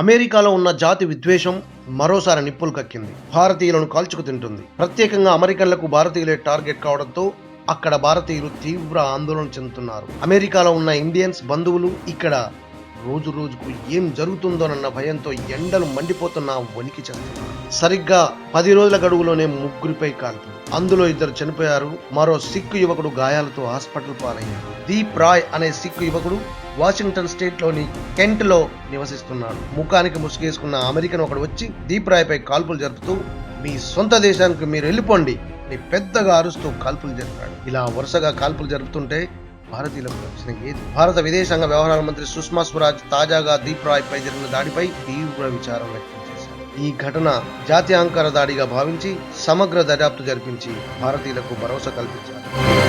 అమెరికాలో ఉన్న జాతి విద్వేషం మరోసారి నిప్పులు కక్కింది. భారతీయులను కాల్చుకు తింటుంది. ప్రత్యేకంగా అమెరికన్లకు భారతీయులే టార్గెట్ కావడంతో అక్కడ భారతీయులు తీవ్ర ఆందోళన చెందుతున్నారు. అమెరికాలో ఉన్న ఇండియన్స్ బంధువులు ఇక్కడ రోజు రోజుకు ఏం జరుగుతుందోనన్న భయంతో ఎండలు మండిపోతున్న వణికి చెందుతున్నారు. సరిగ్గా పది రోజుల గడువులోనే ముగ్గురిపై కాల్పు. అందులో ఇద్దరు చనిపోయారు. మరో సిక్కు యువకుడు గాయాలతో హాస్పిటల్ పాలయ్యాడు. దీప్ రాయ్ అనే సిక్కు యువకుడు వాషింగ్టన్ స్టేట్లోని కెంట్లో నివసిస్తున్నాడు. ముఖానికి ముసుగేసుకున్న అమెరికన్ ఒకడు వచ్చి దీప్ రాయ్ పై కాల్పులు జరుపుతూ మీ సొంత దేశానికి మీరు వెళ్ళిపోండి. అని పెద్దగా అరుస్తూ కాల్పులు జరిపాడు. ఇలా వరుసగా కాల్పులు జరుపుతుంటే భారతీయులకు వచ్చిన ఏది? భారత విదేశాంగ వ్యవహారాల మంత్రి సుష్మా స్వరాజ్ తాజాగా దీప్ రాయ్ పై జరిగిన దాడిపై తీవ్ర విచారం వ్యక్తం ఈ ఘటన జాత్యాంకర దాడిగా భావించి సమగ్ర దర్యాప్తు జరిపించి భారతీయులకు భరోసా కల్పించారు.